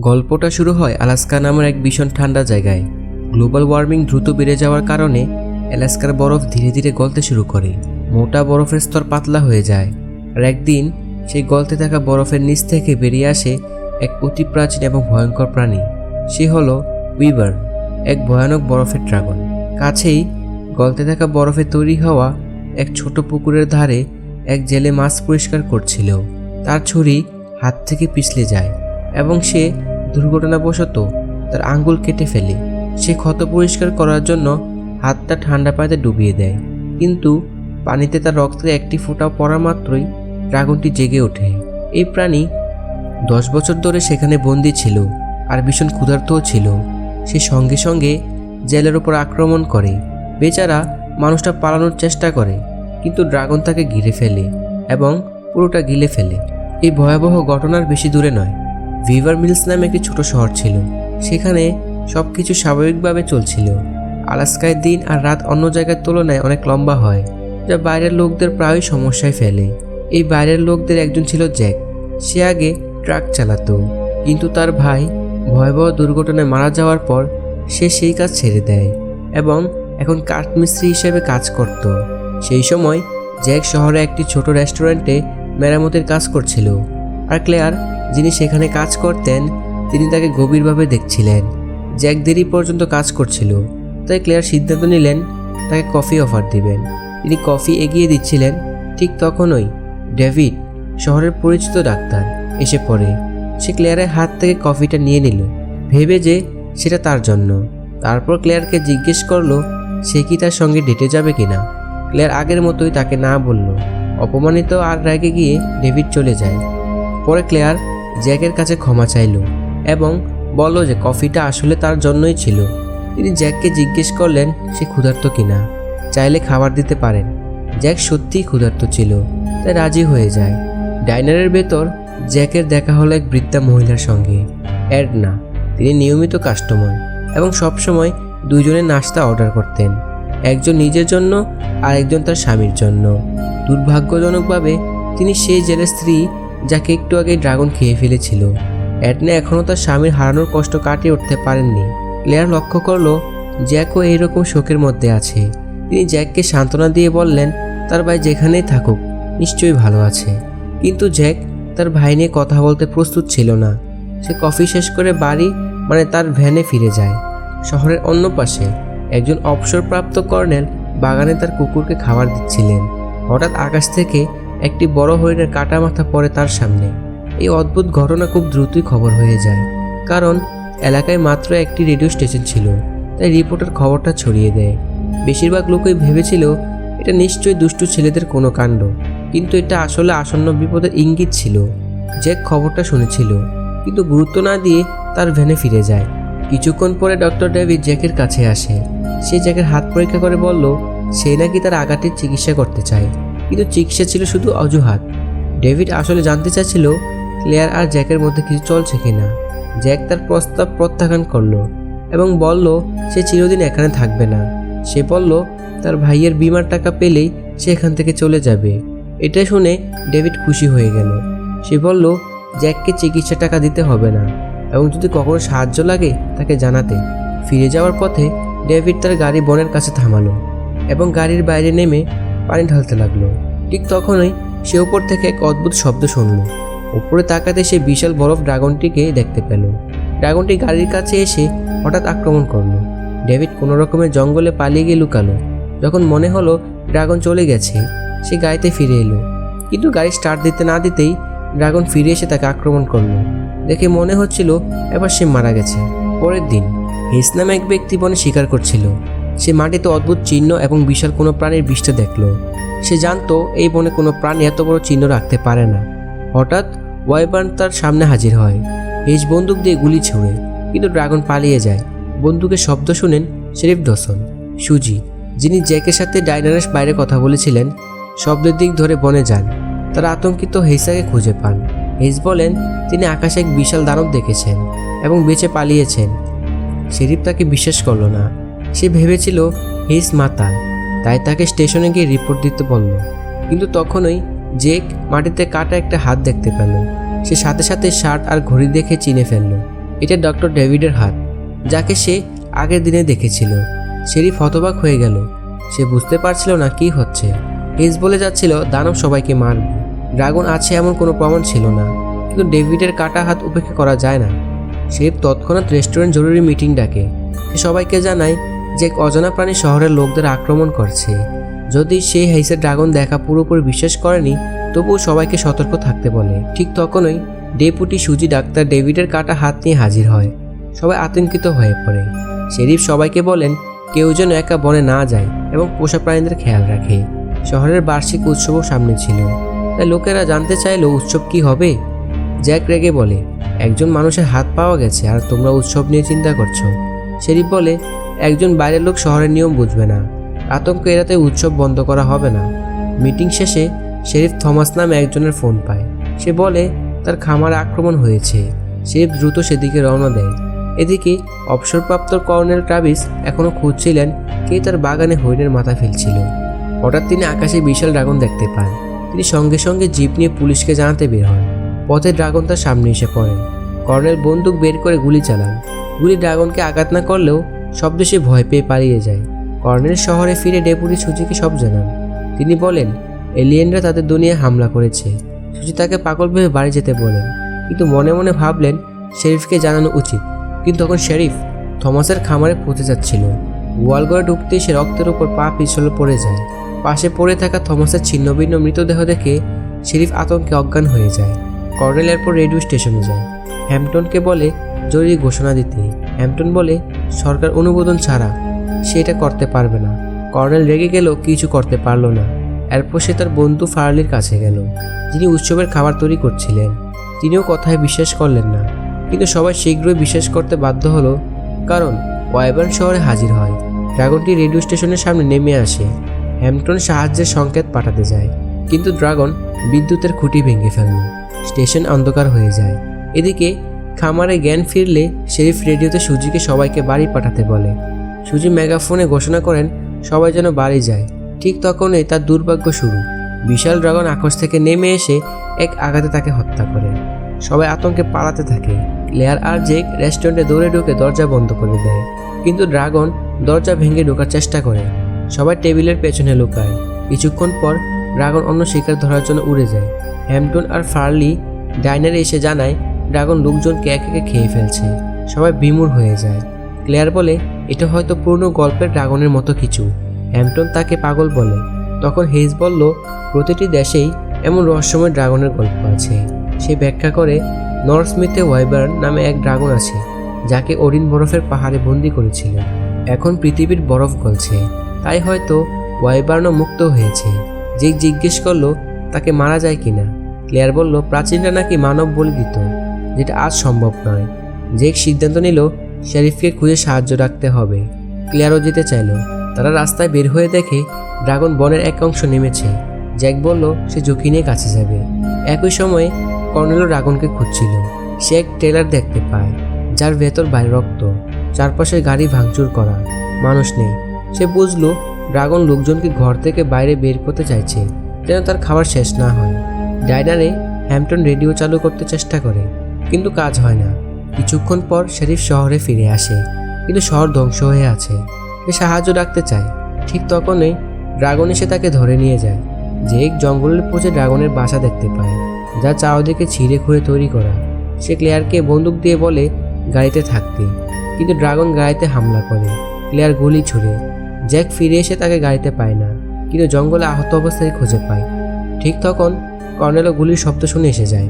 গল্পটা শুরু হয় আলাস্কা নামের এক ভীষণ ঠান্ডা জায়গায়। গ্লোবাল ওয়ার্মিং দ্রুত বেড়ে যাওয়ার কারণে অ্যালাস্কার বরফ ধীরে ধীরে গলতে শুরু করে। মোটা বরফের স্তর পাতলা হয়ে যায়। আর একদিন সেই গলতে থাকা বরফের নিচ থেকে বেরিয়ে আসে এক অতি প্রাচীন এবং ভয়ঙ্কর প্রাণী। সে হলো উইবার এক ভয়ানক বরফের ড্রাগন। কাছেই গলতে থাকা বরফে তৈরি হওয়া এক ছোট পুকুরের ধারে এক জেলে মাছ পরিষ্কার করছিল। তার ছুরি হাত থেকে পিছলে যায় এবং সে দুর্ঘটনাবশত তার আঙ্গুল কেটে ফেলে। সে ক্ষত পরিষ্কার করার জন্য হাতটা ঠান্ডা পানিতে ডুবিয়ে দেয়। কিন্তু পানিতে তার রক্তের একটি ফোঁটাও পড়া মাত্রই ড্রাগনটি জেগে ওঠে। এই প্রাণী দশ বছর ধরে সেখানে বন্দি ছিল আর ভীষণ ক্ষুধার্তও ছিল। সে সঙ্গে সঙ্গে জেলের ওপর আক্রমণ করে। বেচারা মানুষটা পালানোর চেষ্টা করে, কিন্তু ড্রাগন তাকে ঘিরে ফেলে এবং পুরোটা গিলে ফেলে। এই ভয়াবহ ঘটনার বেশি দূরে নয়। ভিভার মিলস নামে একটি ছোট শহর ছিল। সেখানে সব কিছু স্বাভাবিকভাবে চলছিল। আলাস্কায় দিন আর রাত অন্য জায়গার তুলনায় অনেক লম্বা হয়, যা বাইরের লোকদের প্রায়ই সমস্যায় ফেলে। এই বাইরের লোকদের একজন ছিল জ্যাক। সে আগে ট্রাক চালাতো, কিন্তু তার ভাই ভয়াবহ দুর্ঘটনায় মারা যাওয়ার পর সে সেই কাজ ছেড়ে দেয় এবং এখন কাঠমিস্ত্রি হিসেবে কাজ করত। সেই সময় জ্যাক শহরে একটি ছোট রেস্টুরেন্টে মেরামতের কাজ করছিল। আর ক্লেয়ার যিনি সেখানে কাজ করতেন, তিনি তাকে গভীরভাবে দেখছিলেন। জ্যাক দেরি পর্যন্ত কাজ করছিল, তাই ক্লেয়ার সিদ্ধান্ত নিলেন, তাকে কফি অফার দিবেন। তিনি কফি এগিয়ে দিচ্ছিলেন, ঠিক তখনই ডেভিড, শহরের পরিচিত ডাক্তার, এসে পড়ে। সে ক্লেয়ারের হাত থেকে কফিটা নিয়ে নিল, ভেবে যে সেটা তার জন্য। তারপর ক্লেয়ারকে জিজ্ঞেস করল, সে কি তার সঙ্গে ডেটে যাবে কিনা? ক্লেয়ার আগের মতোই তাকে না বলল। অপমানিত আর রেগে গিয়ে ডেভিড চলে যায়। পরে ক্লেয়ার জ্যাকের কাছে ক্ষমা চাইল এবং বলল যে কফিটা আসলে তার জন্যই ছিল। তিনি জ্যাককে জিজ্ঞেস করলেন, সে ক্ষুধার্ত কিনা? চাইলে খাবার দিতে পারেন। জ্যাক সত্যিই ক্ষুধার্ত ছিল, তাই রাজি হয়ে যায়। ডাইনারের ভেতর জ্যাকের দেখা হলো এক বৃদ্ধা মহিলার সঙ্গে অ্যাডনা তিনি নিয়মিত কাস্টমার এবং সবসময় দুজনে নাস্তা অর্ডার করতেন, একজন নিজের জন্য আর একজন তার স্বামীর জন্য। দুর্ভাগ্যজনকভাবে তিনি সেই জেলের স্ত্রী যাকে একটু আগে ড্রাগন খেয়ে ফেলেছিল। অ্যাডনা এখনও তার স্বামীর হারানোর কষ্ট কাটিয়ে উঠতে পারেননি। ক্লেয়ার লক্ষ্য করল, জ্যাকও এইরকম শোকের মধ্যে আছে। তিনি জ্যাককে সান্ত্বনা দিয়ে বললেন, তার ভাই যেখানেই থাকুক, নিশ্চয়ই ভালো আছে। কিন্তু জ্যাক তার ভাই নিয়ে কথা বলতে প্রস্তুত ছিল না। সে কফি শেষ করে বাড়ি মানে তার ভ্যানে ফিরে যায়। শহরের অন্য পাশে একজন অবসরপ্রাপ্ত কর্নেল বাগানে তার কুকুরকে খাবার দিচ্ছিলেন। হঠাৎ আকাশ থেকে একটি বড় হরিণের কাটা মাথা পড়ে তার সামনে। এই অদ্ভুত ঘটনা খুব দ্রুতই খবর হয়ে যায়, কারণ এলাকায় মাত্র একটি রেডিও স্টেশন ছিল, তাই রিপোর্টার খবরটা ছড়িয়ে দেয়। বেশিরভাগ লোকই ভেবেছিল, এটা নিশ্চয়ই দুষ্টু ছেলেদের কোনো কাণ্ড, কিন্তু এটা আসলে আসন্ন বিপদের ইঙ্গিত ছিল জ্যাক খবরটা শুনেছিল। কিন্তু গুরুত্ব না দিয়ে তার ভ্যানে ফিরে যায়। কিছুক্ষণ পরে ডক্টর ডেভিড জ্যাকের কাছে আসে। সে জ্যাকের হাত পরীক্ষা করে বলল, সে নাকি তার আঘাতের চিকিৎসা করতে চায়। কিন্তু চিকিৎসা ছিল শুধু অজুহাত। ডেভিড আসলে জানতে চাচ্ছিল ক্লেয়ার আর জ্যাকের মধ্যে কিছু চলছে কিনা। জ্যাক তার প্রস্তাব প্রত্যাখ্যান করল এবং বলল, সে চিরদিন এখানে থাকবে না। সে বলল, তার ভাইয়ের বিমার টাকা পেলেই সে এখান থেকে চলে যাবে। এটা শুনে ডেভিড খুশি হয়ে গেল। সে বলল, জ্যাককে চিকিৎসা টাকা দিতে হবে না এবং যদি কখনো সাহায্য লাগে তাকে জানাতে। ফিরে যাওয়ার পথে ডেভিড তার গাড়ি বনের কাছে থামালো এবং গাড়ির বাইরে নেমে পানি ঢালতে লাগল। ঠিক তখনই সে ওপর থেকে এক অদ্ভুত শব্দ শুনল। উপরে তাকাতে সে বিশাল বরফ ড্রাগনটিকে দেখতে পেল। ড্রাগনটি গাড়ির কাছে এসে হঠাৎ আক্রমণ করল। ডেভিড কোনো রকমের জঙ্গলে পালিয়ে গিয়ে লুকালো। যখন মনে হলো ড্রাগন চলে গেছে, সে গাড়িতে ফিরে এলো। কিন্তু গাড়ি স্টার্ট দিতে না দিতেই ড্রাগন ফিরে এসে তাকে আক্রমণ করল। দেখে মনে হচ্ছিল এবার সে মারা গেছে। পরের দিন, হেস নামে এক ব্যক্তি বনে শিকার করছিল। সে মাটিতে অদ্ভুত চিহ্ন এবং বিশাল কোনো প্রাণীর বিষ্ঠা দেখল। সে জানতো এই বনে কোনো প্রাণী এত বড় চিহ্ন রাখতে পারে না। হঠাৎ ওয়াইবার্ন তার সামনে হাজির হয়। হেস বন্দুক দিয়ে গুলি ছুঁড়ে, কিন্তু ড্রাগন পালিয়ে যায়। বন্দুকের শব্দ শুনেন শেরিফ ডসন, সুজি, যিনি জ্যাকের সাথে ডাইনারের বাইরে কথা বলেছিলেন, শব্দের দিক ধরে বনে যান। তারা আতঙ্কিত হেসাকে খুঁজে পান। হেস বলেন, তিনি আকাশে এক বিশাল দানব দেখেছেন এবং বেঁচে পালিয়েছেন। শেরিফ তাকে বিশ্বাস করল না। সে ভেবেছিল হেস মাতাল। তাই তাকে স্টেশনে গিয়ে রিপোর্ট দিতে বলল। কিন্তু তখনই জেক মাটিতে কাটা একটা হাত দেখতে পেল। সে সাথে সাথে শার্ট আর ঘড়ি দেখে চিনে ফেলল, এটা ডক্টর ডেভিডের হাত, যাকে সে আগের দিনে দেখেছিল। শেরিফ ফতবাক হয়ে গেল। সে বুঝতে পারছিল না কি হচ্ছে। হেজ বলে যাচ্ছিল, দানব সবাইকে মারবে। ড্রাগন আছে এমন কোনো প্রমাণ ছিল না। কিন্তু ডেভিডের কাটা হাত উপেক্ষা করা যায় না। সে তৎক্ষণাৎ রেস্টুরেন্ট জরুরি মিটিং ডাকে। সবাইকে জানায় যে এক অজানা প্রাণী শহরের লোকদের আক্রমণ করছে। যদি সেই হেসের ড্রাগন দেখা পুরোপুরি বিশ্বাস করেনি, তবুও সবাইকে সতর্ক থাকতে বলে। ঠিক তখনই ডেপুটি সুজি ডাক্তার ডেভিডের কাটা হাত নিয়ে হাজির হয়। সবাই আতঙ্কিত হয়ে পড়ে। শেরিফ সবাইকে বলেন, কেউ যেন একা বনে না যায় এবং পোষা প্রাণীদের খেয়াল রাখে। শহরের বার্ষিক উৎসবও সামনে ছিল। তাই লোকেরা জানতে চাইলো উৎসব কি হবে? জ্যাক রেগে বলে, একজন মানুষের হাত পাওয়া গেছে, আর তোমরা উৎসব নিয়ে চিন্তা করছ। শেরিফ বলে, একজন বাইরের লোক শহরের নিয়ম বুঝবে না। আতঙ্ক এড়াতে উৎসব বন্ধ করা হবে না। মিটিং শেষে শেরিফ থমাস নামে একজনের ফোন পায়। সে বলে, তার খামারে আক্রমণ হয়েছে। শেরিফ দ্রুত সেদিকে রওনা দেয়। এদিকে অবসরপ্রাপ্ত কর্নেল ট্রাভিস এখনও খুঁজছিলেন কে তার বাগানে হরিণের মাথা ফেলছিল। হঠাৎ তিনি আকাশে বিশাল ড্রাগন দেখতে পান। তিনি সঙ্গে সঙ্গে জিপ নিয়ে পুলিশকে জানাতে বের হন। পথে ড্রাগন তার সামনে এসে পড়েন কর্নেল বন্দুক বের করে গুলি চালান। গুলি ড্রাগনকে আঘাত না করলেও শব্দে সে ভয় পেয়ে পালিয়ে যায়। কর্নেল শহরে ফিরে ডেপুটি সুজিকে সব জানান। তিনি বলেন, এলিয়েনরা তাদের দুনিয়ায় হামলা করেছে। সুজি তাকে পাগল ভেবে বাড়ি যেতে বলেন। কিন্তু মনে মনে ভাবলেন, শেরিফকে জানানো উচিত। কিন্তু তখন শেরিফ থমাসের খামারে পৌঁছে যাচ্ছিল। ওয়াল ঘরে ঢুকতেই সে রক্তের উপর পা পিছলে পড়ে যায়। পাশে পড়ে থাকা থমাসের ছিন্নভিন্ন মৃতদেহ দেখে শেরিফ আতঙ্কে অজ্ঞান হয়ে যায়। কর্নেল এরপর রেডিও স্টেশনে যায়। হ্যাম্পটনকে বলে জরুরি ঘোষণা দিতে। হ্যাম্পটন বলে, সরকার অনুমোদন ছাড়া সে এটা করতে পারবে না। কর্নেল রেগে গেলেও কিছু করতে পারল না। এরপর সে তার বন্ধু ফার্লির কাছে গেল, যিনি উৎসবের খাবার তৈরি করছিলেন। তিনিও কথায় বিশ্বাস করলেন না, কিন্তু সবাই শীঘ্রই বিশ্বাস করতে বাধ্য হলো, কারণ ওয়াইবার্ন শহরে হাজির হয়। ড্রাগনটি রেডিও স্টেশনের সামনে নেমে আসে। হ্যাম্পটন সাহায্যের সংকেত পাঠাতে যায়, কিন্তু ড্রাগন বিদ্যুতের খুঁটি ভেঙে ফেলল। স্টেশন অন্ধকার হয়ে যায়। এদিকে খামারে জ্ঞান ফিরলে শেরিফ রেডিওতে সুজিকে সবাইকে বাড়ি পাঠাতে বলে। সুজি মেগাফোনে ঘোষণা করেন, সবাই যেন বাড়ি যায়। ঠিক তখনই তার দুর্ভাগ্য শুরু। বিশাল ড্রাগন আকাশ থেকে নেমে এসে এক আঘাতে তাকে হত্যা করে। সবাই আতঙ্কে পালাতে থাকে। লেয়ার আর জেক রেস্টুরেন্টে দৌড়ে ঢুকে দরজা বন্ধ করে দেয়। কিন্তু ড্রাগন দরজা ভেঙে ঢোকার চেষ্টা করে। সবাই টেবিলের পেছনে লুকায়। কিছুক্ষণ পর ড্রাগন অন্য শিকার ধরার জন্য উড়ে যায়। হ্যাম্পটন আর ফার্লি ডাইনারে এসে জানায় ড্রাগন লোকজনকে এক একে খেয়ে ফেলছে। সবাই বিমূর হয়ে যায়। ক্লেয়ার বলে, এটা হয়তো পুরনো গল্পের ড্রাগনের মতো কিছু। হ্যাম্পটন তাকে পাগল বলে। তখন হেজ বলল, প্রতিটি দেশেই এমন রহস্যময় ড্রাগনের গল্প আছে। সে ব্যাখ্যা করে নর্থস্মিথে ওয়াইবার্ন নামে এক ড্রাগন আছে, যাকে অরিন বরফের পাহাড়ে বন্দি করেছিল এখন পৃথিবীর বরফ গলছে। তাই হয়তো ওয়াইবার্নও মুক্ত হয়েছে। যে জিজ্ঞেস করল, তাকে মারা যায় কিনা? ক্লেয়ার বলল, প্রাচীনরা নাকি মানব বলি দিত যেটা আজ সম্ভব নয়। জেক সিদ্ধান্ত নিল, শেরিফকে খুঁজে সাহায্য রাখতে হবে। ক্লিয়ারও যেতে চাইল। তারা রাস্তায় বের হয়ে দেখে ড্রাগন বনের এক অংশ নেমেছে। জ্যাক বলল, সে ঝুঁকি নিয়ে কাছে যাবে। একই সময়ে কর্নেলও ড্রাগনকে খুঁজছিল। সে এক ট্রেলার দেখতে পায়, যার ভেতর বাইরে রক্ত, চারপাশে গাড়ি ভাঙচুর করা। মানুষ নেই। সে বুঝলো, ড্রাগন লোকজনকে ঘর থেকে বাইরে বের করতে চাইছে, যেন তার খাবার শেষ না হয়। ডাইনারে হ্যাম্পটন রেডিও চালু করতে চেষ্টা করে। কিন্তু কাজ হয় না। কিছুক্ষণ পর শেরিফ শহরে ফিরে আসে। কিন্তু শহর ধ্বংস হয়ে আছে। সে সাহায্য ডাকতে চায়। ঠিক তখনই ড্রাগন এসে তাকে ধরে নিয়ে যায়। জেক জঙ্গলের পচে ড্রাগনের বাসা দেখতে পায়, যা চারদিকে ছিঁড়ে খুঁড়ে তৈরি করা। সে ক্লেয়ারকে বন্দুক দিয়ে বলে গাড়িতে থাকতে। কিন্তু ড্রাগন গাড়িতে হামলা করে। ক্লেয়ার গুলি ছুড়ে। জ্যাক ফিরে এসে তাকে গাড়িতে পায় না। কিন্তু জঙ্গলে আহত অবস্থায় খুঁজে পায়। ঠিক তখন কর্নেলও গুলির শব্দ শুনে এসে যায়।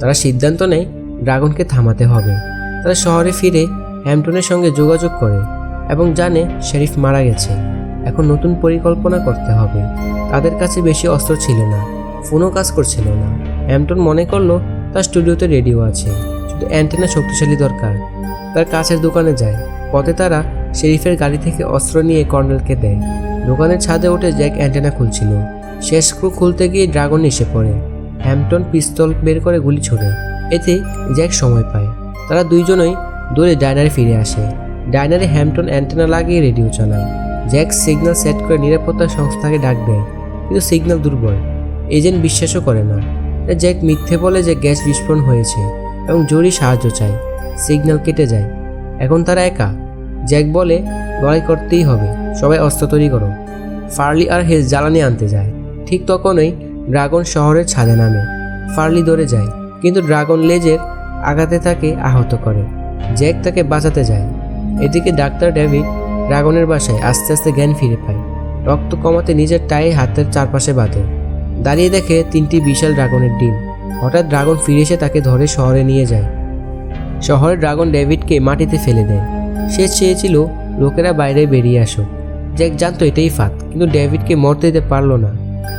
তারা সিদ্ধান্ত নেয় ড্রাগনকে থামাতে হবে। তারা শহরে ফিরে হ্যাম্পটনের সঙ্গে যোগাযোগ করে এবং জানে শেরিফ মারা গেছে। এখন নতুন পরিকল্পনা করতে হবে। তাদের কাছে বেশি অস্ত্র ছিল না, ফোনও কাজ করছিল না। হ্যাম্পটন মনে করল তার স্টুডিওতে রেডিও আছে, শুধু অ্যান্টেনা শক্তিশালী দরকার। তার কাছের দোকানে যায়। পথে তারা শেরিফের গাড়ি থেকে অস্ত্র নিয়ে কর্নেলকে দেয়। দোকানের ছাদে উঠে জ্যাক অ্যান্টেনা খুলছিল। শেষ স্ক্রু খুলতে গিয়ে ড্রাগন এসে পড়ে। হ্যাম্পটন পিস্তল বের করে গুলি ছোড়ে। এতে জ্যাক সময় পায়। তারা দুইজনই দৌড়ে ডাইনারে ফিরে আসে। ডাইনারে হ্যাম্পটন অ্যান্টেনা লাগিয়ে রেডিও চালায়। জ্যাক সিগন্যাল সেট করে নিরাপত্তা সংস্থাকে ডাক দেয়, কিন্তু সিগন্যাল দুর্বল। এজেন্ট বিশ্বাসও করে না। জ্যাক মিথ্যে বলে যে গ্যাস বিস্ফোরণ হয়েছে এবং জরুরি সাহায্য চায়। সিগন্যাল কেটে যায়। এখন তারা একা। জ্যাক বলে, লড়াই করতেই হবে। সবাই অস্ত্র তৈরি করো। ফার্লি আর হেজ জ্বালানি আনতে যায়। ঠিক তখনই ড্রাগন শহরের ছাদে নামে। ফার্লি দৌড়ে যায়। কিন্তু ড্রাগন লেজের আঘাতে তাকে আহত করে। জ্যাক তাকে বাঁচাতে যায়। এদিকে ডাক্তার ডেভিড ড্রাগনের বাসায় আস্তে আস্তে জ্ঞান ফিরে পায়। রক্ত কমাতে নিজের টায়ে হাতের চারপাশে বাঁধে। দাঁড়িয়ে দেখে তিনটি বিশাল ড্রাগনের ডিম। হঠাৎ ড্রাগন ফিরে এসে তাকে ধরে শহরে নিয়ে যায়। শহরের ড্রাগন ডেভিডকে মাটিতে ফেলে দেয়। সে চেয়েছিল, লোকেরা বাইরে বেরিয়ে আসুক। জ্যাক জানতো এটাই ফাঁদ, কিন্তু ডেভিডকে মরতে দিতে পারল না।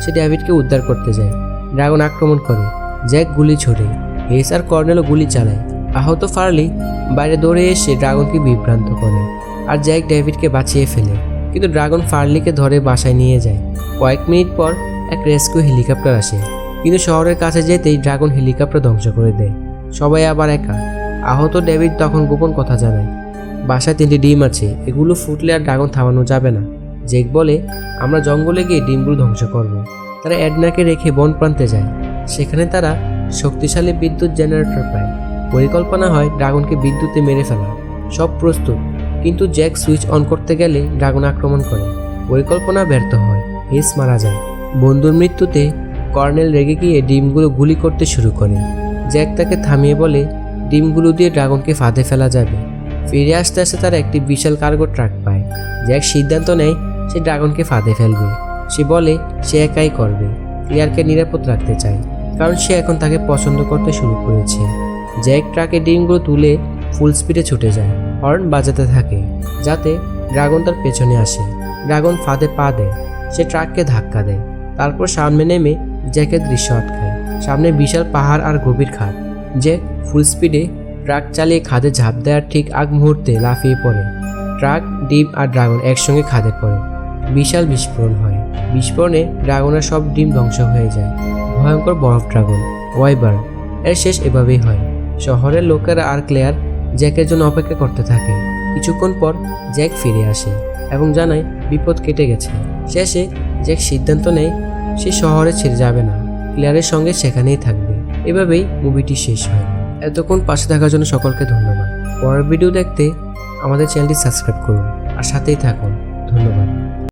সে ডেভিডকে উদ্ধার করতে যায়। ড্রাগন আক্রমণ করে। জ্যাক গুলি ছোড়ে। হেস আর কর্নেলও গুলি চালায়। আহত ফার্লি বাইরে দৌড়ে এসে ড্রাগনকে বিভ্রান্ত করে আর জ্যাক ডেভিডকে বাঁচিয়ে ফেলে। কিন্তু ড্রাগন ফার্লিকে ধরে বাসায় নিয়ে যায়। কয়েক মিনিট পর এক রেস্কিউ হেলিকপ্টার আসে। কিন্তু শহরের কাছে যেতেই ড্রাগন হেলিকপ্টার ধ্বংস করে দেয়। সবাই আবার একা। আহত ডেভিড তখন গোপন কথা জানায়। বাসায় তিনটি ডিম আছে। এগুলো ফুটলে আর ড্রাগন থামানো যাবে না। জেক বলে, আমরা জঙ্গলে গিয়ে ডিমগুলো ধ্বংস করব। তারা অ্যাডনাকে রেখে বন প্রান্তে যায়। সেখানে তারা শক্তিশালী বিদ্যুৎ জেনারেটর পায়। পরিকল্পনা হয় ড্রাগনকে বিদ্যুতে মেরে ফেলা। সব প্রস্তুত, কিন্তু জ্যাক সুইচ অন করতে গেলে ড্রাগন আক্রমণ করে। পরিকল্পনা ব্যর্থ হয়, হেস মারা যায়। বন্ধুর মৃত্যুতে কর্নেল রেগে গিয়ে ডিমগুলো গুলি করতে শুরু করে। জ্যাক তাকে থামিয়ে বলে, ডিমগুলো দিয়ে ড্রাগনকে ফাঁদে ফেলা যাবে। ফিরে আসতে আসতে তারা একটি বিশাল কার্গো ট্রাক পায়। জ্যাক সিদ্ধান্ত নেয়, সে ড্রাগনকে ফাঁদে ফেলবে। সে বলে, সে একাই করবে। ক্লিয়ারকে নিরাপদ রাখতে চায়, কারণ সে এখন তাকে পছন্দ করতে শুরু করেছে। জ্যাক ট্রাকে ডিমগুলো তুলে ফুল স্পিডে ছুটে যায়, হর্ন বাজাতে থাকে, যাতে ড্রাগন তার পেছনে আসে। ড্রাগন ফাঁদে পা দেয়, সে ট্রাককে ধাক্কা দেয়, তারপর সামনে নেমে জ্যাকের দৃশ্য আটকায়। সামনে বিশাল পাহাড় আর গভীর খাদ। জ্যাক ফুল স্পিডে ট্রাক চালিয়ে খাদে ঝাঁপ দেওয়ার ঠিক আগ মুহূর্তে লাফিয়ে পড়ে। ট্রাক, ডিম আর ড্রাগন একসঙ্গে খাদে পড়ে। বিশাল বিস্ফোরণ হয়। বিস্ফোরণে ড্রাগনের সব ডিম ধ্বংস হয়ে যায়। ভয়ঙ্কর বরফ ড্রাগন, ওয়াইবার। এর শেষ এভাবেই হয়। শহরের লোকেরা আর ক্লেয়ার জ্যাকের জন্য অপেক্ষা করতে থাকে। কিছুক্ষণ পর জ্যাক ফিরে আসে এবং জানায়, বিপদ কেটে গেছে। শেষে জ্যাক সিদ্ধান্ত নেয়, সে শহরে ছেড়ে যাবে না। ক্লেয়ারের সঙ্গে সেখানেই থাকবে। এভাবেই মুভিটি শেষ হয়। এতক্ষণ পাশে থাকার জন্য সকলকে ধন্যবাদ। পরের ভিডিও দেখতে আমাদের চ্যানেলটি সাবস্ক্রাইব করুন। আর সাথেই থাকুন।